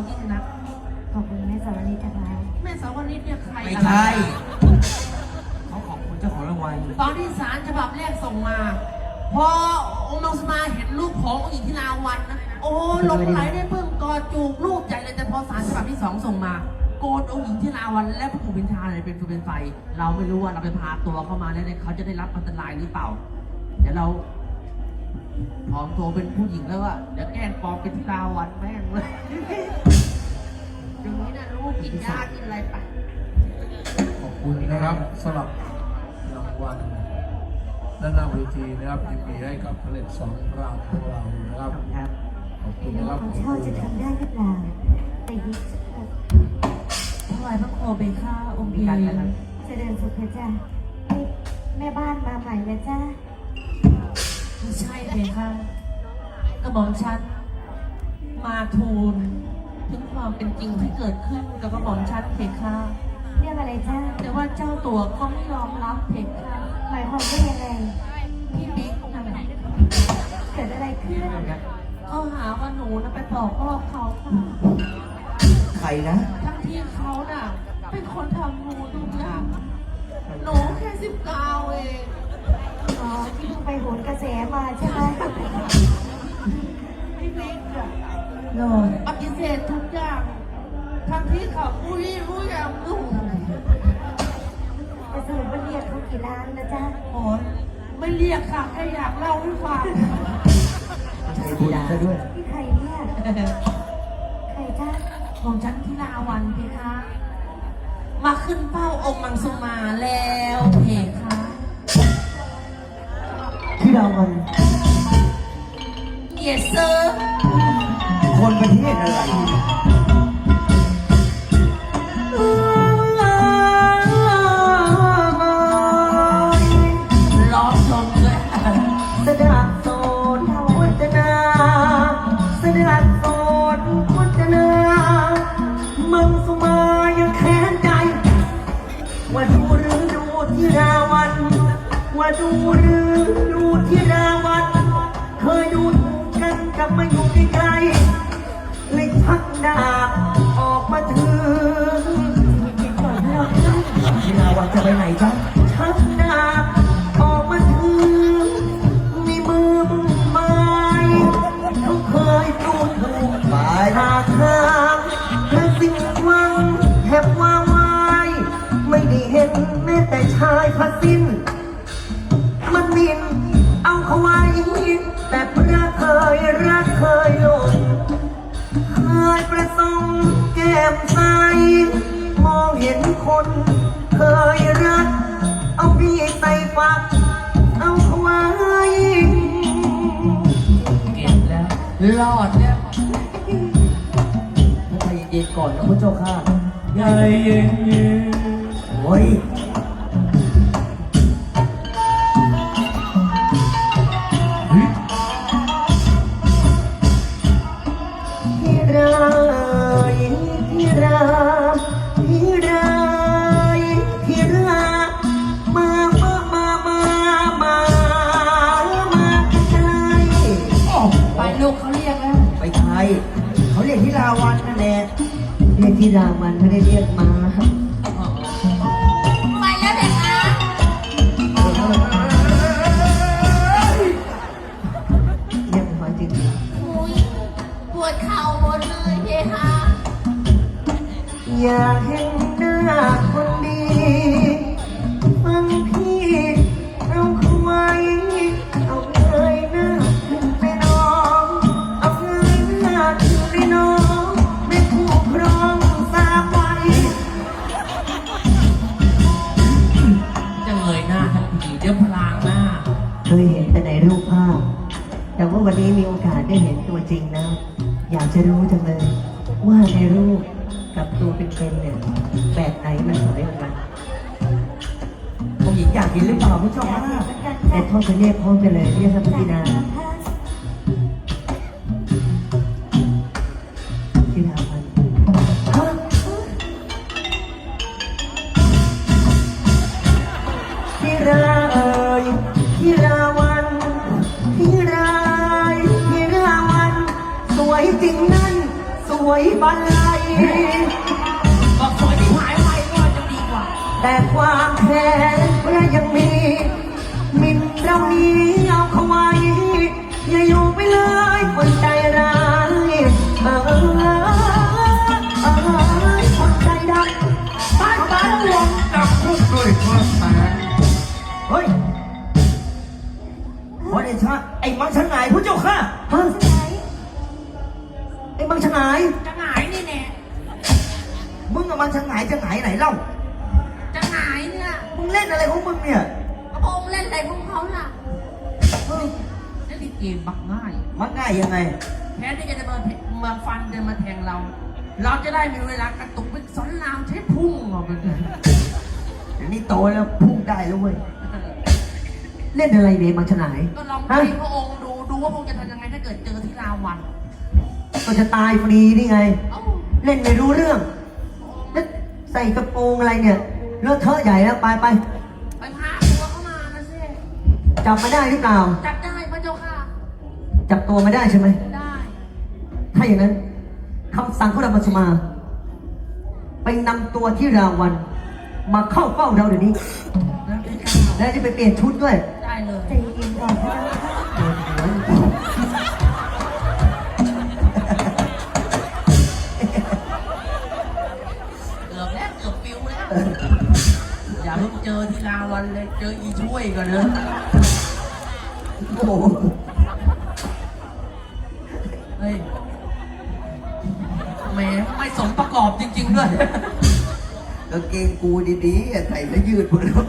ยของเรายิ่งนัก ขอบคุณแม่สาวนิดนะคะแม่สาวนิดเนี่ยใครไม่อะไรใช่เขาขอบคุณเจ้าของรางวัลตอนที่สารฉบับแรกส่งมา พอองค์นงสมาเห็นรูปขององค์หญิงที่ลาวันนะ โอ้หลงไหลได้เพิ่งกอดจูบรูปใจเลยแต่พอสารฉบับที่สองส่งมา โกนองค์หญิงที่ลาวันและพระผู้เป็นชาอะไรเป็นฟืนเป็นไฟ เราไม่รู้ว่าเราไปพาตัวเข้ามาแล้วเนี่ยเขาจะได้รับอันตรายหรือเปล่า เดี๋ยวเราปลอมตัวเป็นผู้หญิงแล้วอะ ยากินอะไรไป ขอบคุณนะครับสำหรับรางวัลด้านหน้าเวทีนะครับที่มีให้กับผลิตสองรางของเรานะครับครับขอบคุณน้นะองครับของเช่าจะทำได้หรือเปล่าแต่ยิ่งถวายพระโคเบค่าองค์มีการนะครับเจริญสุขเถอะจ้ะนี่แม่บ้านมาใหม่นะจ้าไม่ใช่เบค่ากระหม่อมชันมาทูล ถึงความเป็นจริงที่เกิดขึ้นกับกระหม่อมชันเพคะเรื่องอะไรจ้าแต่ว่าเจ้าตัวก็ไม่ยอมรับเพคะหมายความว่ายังไงพี่บิ๊กนั่นแหละเกิดอะไรขึ้นเขาหาว่าหนูนะไปบอกพ่อเขาค่ะใครนะทั้งที่เขาน่ะ เป็นคนทำหนูทุกอย่างหนูแค่สิบเก้าเองอ๋อที่เพิ่งไปโหนกระแสมาใช่ไหมพี่บิ๊กอะ โหนปฏิเสธทุกอย่างทั้งที่เขาอุ้ยรู้อย่างหนูจะสรุปว่าเรียกเขากี่ล้านนะจ๊ะโอ้ยไม่เรียกค่ะแค่อยากเล่าให้ฟังใช่บุญซะด้วยพี่ใครเนี่ยใครจ้าของฉันที่ลาวันเพคะมาขึ้นเป้าองค์มังสุมาแล้วเพคะที่เรามันเยสเซอร์คน ประเทศอะไรร้องชมเลยสดับโสนวัจนาสดับโสนวัจนามังสุมายังแค้นใจ ว่าดูหรือดูที่ราวัน ว่าดูหรือดูที่ราวัน เคยดูถูกกันกลับมาอยู่ใกล้ๆเลยชัก ดาบออกมาถือก่อนเราที่ราวันจะไปไหนจ๊ะ รอดแล้วใจเย็นๆก่อนนะพระเจ้าค่ะใจเย็นโอ้ย รียกที่ราวันไม่ได้เรียกมาไปแล้วเด็กนะเรียกมาจริงอุ้ยปวดเข่าหมดเลยเพคะอยากเห็นหน้าคนดี ว่าวันนี้มีโอกาสได้เห็นตัวจริงนะอยากจะรู้จังเลย ว่าในรูปกับตัวเป็นๆเนี่ยแบบไหนมันสวยกว่ากันผมหญิงอยากเห็นหรือเปล่าผู้ชมว่าแต่ทอดจะเรียกพร้อมกันเลยเรียกสัมปจากตินา บันไลบอกสวยที่หายไปก็จะดีกว่า แต่ความแค้นเรายังมี มินเรานี้เอาเข้าไว้ อย่าอยู่ไปเลยคนใจร้ายเออเออ องค์เล่นอะไรของเขาล่ะเฮ้ยเล่นลิเกมบักง่าย มักง่ายยังไงแทนที่จะมามาฟันเดินมาแทงเรา เราจะได้มีเวลากระตุกเป็นสอนรามใช้พุ่งออกไปเลยเดี๋ยวนี้โตแล้วพุ่งได้แล้วเว้ย เล่นอะไรเนี่ยมังชนายก็ลองไปฮะพระองค์ดูดูว่าพระองค์จะทำยังไงถ้าเกิดเจอที่ราวันก็จะตายฟรีนี่ไง เอ้าเล่นไม่รู้เรื่องแล้วใส่กระโปรงอะไรเนี่ยเลอะเทอะใหญ่แล้วไปไป จับมาได้หรือเปล่า จับได้พระเจ้าค่ะ จับตัวมาได้ใช่ไหม ได้ ถ้าอย่างนั้นคำสั่งของเรามาสมา ไปนำตัวที่ราวัน มาเข้าเฝ้าเราเดี๋ยวนี้ แล้วพี่ก้าวและจะไปเปลี่ยนชุดด้วย ได้เลยใจเย็นก่อนพระเจ้าค่ะเกือบแล้วเกือบปิวแล้ว อย่าเพิ่งเจอที่ราวันเลย เจออีช่วยก่อนเลย โอ้โหเฮ้ยแหมไม่สมประกอบจริง ๆ ด้วย กางเกงกูดีๆอะใส่แล้วยืดหมดแล้ว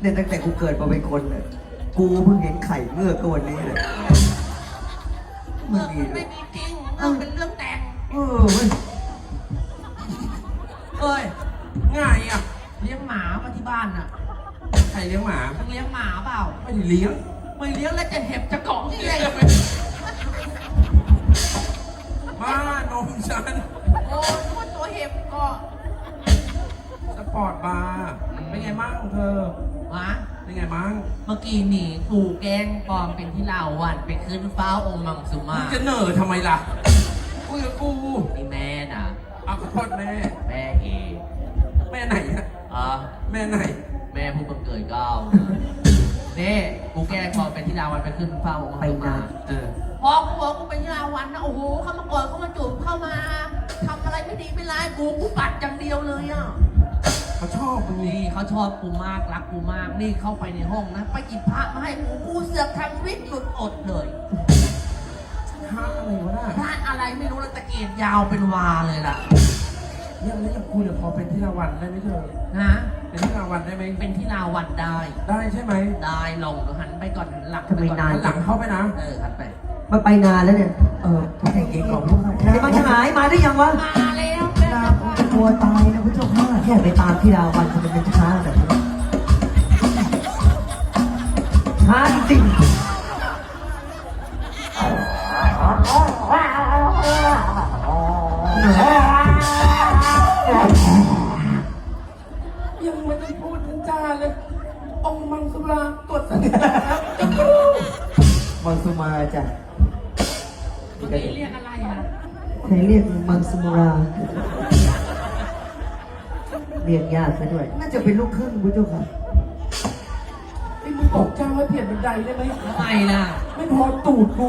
เนี่ยตั้งแต่กูเกิดมาเป็นคนเนี่ยกูเพิ่งเห็นไข่เมื่อกก็วันนี้เลยเมื่อมันไม่มีจริงเออเป็นเรื่องแต่งเออเว้ยเอ้ยง่ายอะเลี้ยงหมามาที่บ้านน่ะใครเลี้ยงหมาต้องเลี้ยงหมาเปล่าไม่ได้เลี้ยงไม่เลี้ยงแล้วจะเห็บจะเกาะที่ไหนบ้านมฉัน โอ้ยนึกว่าตัวเห็บเกาะสปอร์ตบาร์เป็นไงบ้างเธอ หมาเป็นไงบ้างเมื่อกี้นี่กูแกล้งปลอมเป็นที่ลาวันไปขึ้นฟ้าองค์มังสุมึมางจะเหน่อทำไมล่ะคุยกับกูนี่แม่น่ะเอาขอโทษแม่ แม่เองแม่ไหนอะอะแม่ไหน แม่ผู้บังเกิดเกล้าเนี่กูแกล้งปลอมเป็นที่ลาวันไปขึ้นฟ้าองค์มังสุมาเออ พอกูบอกกูเป็นที่ลาวันนะโอ้โหเขามากอดเขามาจูบเข้ามาทำอะไรไม่ดีไม่ร้ายกูกูปัดอย่างเดียวเลยอะ เขาชอบมึงนี่นี่เขาชอบกูมากรักกูมากนี่เข้าไปในห้องนะไปหยิบพระมาให้กูกูเสือกทำวิทย์หยุดอดเลยฮะอะไรวะน่ะพระอะไรไม่รู้แล้วตะเกียบยาวเป็นวาเลยล่ะยังแล้วอย่างกูเดี๋ยวพอเป็นที่รางวัลได้ไหมเธอนะเป็นที่รางวัลได้ไหมเป็นที่ลาวันได้ ได้ใช่ไหมได้ลงหันไปก่อนหันหลังทำไมปก่อนานหลังเข้าไปนะเออหันไป มันไปนานแล้วเนี่ย เออใจเย็นก่อนพวกเราไอ้มังชนายมาได้ยังวะ มาแล้วแม่ดาผม จะกลัวตายนะพระเจ้าค่ะแค่ไปตามที่ดาวันทำไมเป็นช้าแบบนี้ช้าจริงยังไม่ได้พูดถึงจาเลย องค์มังสุราตรวจสัญญามังสมาจ้ะเมื่อกี้เรียกอะไรอะใครเรียกมังสมุราเรียกยากซะด้วย น่าจะเป็นลูกครึ่งพระเจ้าค่ะไอ้มึงบอกเจ้าให้เปลี่ยนบันไดได้ไหมทำไมล่ะ ไม่พอตูดกู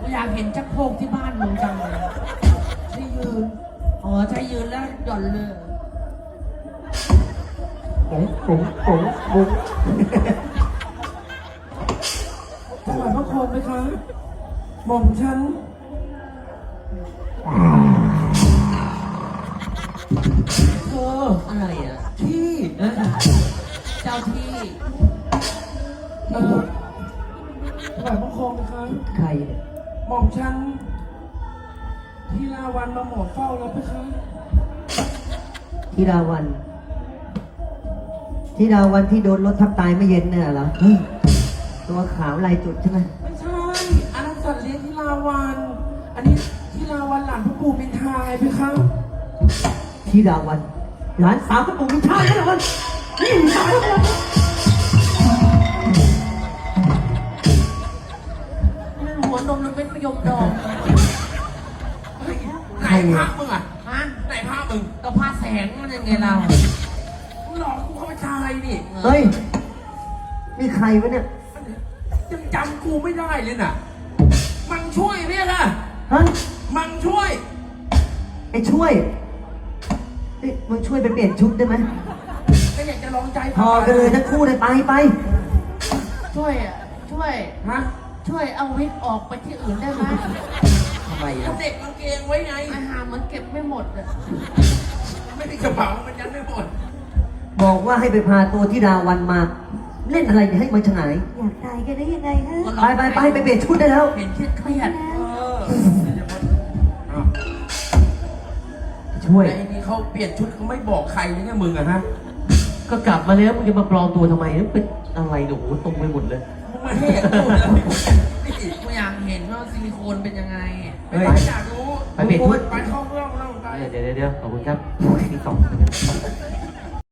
กูอยากเห็นจักรโพกที่บ้านมึงจังเลยที่ยืน อ๋อใช้ยืนแล้วหย่อนเลยผมผมผมผมถวายพระโคมไหมคะหม่อมฉัน เออถวายพระโคมไหมคะใครเนี่ยหม่อมฉันที่ลาวันมาหมอเฝ้าแล้วไหมคะธิดาวันธิดาวันที่โดนรถทับตายไม่เย็นเนี่ยเหรอเฮ้ยตัวขาวลายจุดใช่ไหมไม่ใช่ อันนั้นสัตว์เลี้ยงที่ลาวัน อันนี้ที่ลาวันหลานพ่อปู่เป็นทายไหมคะธิดาวัน หลานสาวก็ปู่มิชาธิดาวันนี่มิชาธิดาวันนั่ นหัวนมมันเป็นประยมดองใครเนี่ยมึงอะฮะไหนพระมึงก็พระแสงมันยังไงเราหลอกกูเข้าไปทายนี่เฮ้ย นี่ใครวะเนี่ย ยังจำกูไม่ได้เลยน่ะ มังช่วยเนี่ยค่ะฮะ มังช่วย ไอ้ช่วยเอ้ยมึงช่วยไปเปลี่ยนชุดได้ไหมก็อยากจะลองใจพอกันเลยทั้งคู่เลยไปไปช่วยอะช่วย ฮะ ช่วยเอาวิกออกไปที่อื่นได้ไหมทำไมเอาอะเด็กกางเกงไว้ไง อาหารมันเก็บไม่หมดอะไม่ได้กระเป๋ามันยันไม่หมด บอกว่าให้ไปพาตัวธิดาวันมา เล่นอะไรเนี่ยให้มันฉงายอยากตายกันได้ยังไงฮะไปไปไปไปเปลี่ยนชุดได้แล้ว เห็นเครียดเครียดเออช่วยไอ้นี่เขาเปลี่ยนชุดเขาไม่บอกใครเลยเนี่ยมึงอะฮะ ก็กลับมาแล้วมึงจะมาปลอมตัวทำไมนั่นเป็นอะไรหนูตรงไปหมดเลย มึงมาเห็นกูเลยนี่กูอยากเห็นว่าซิลิโคนเป็นยังไงเฮ้ยไม่อยากรู้ไปเปลี่ยนชุด ไปเข้าเรื่องแล้วไป เดี๋ยวเดี๋ยวเดี๋ยวขอบคุณครับที่สอง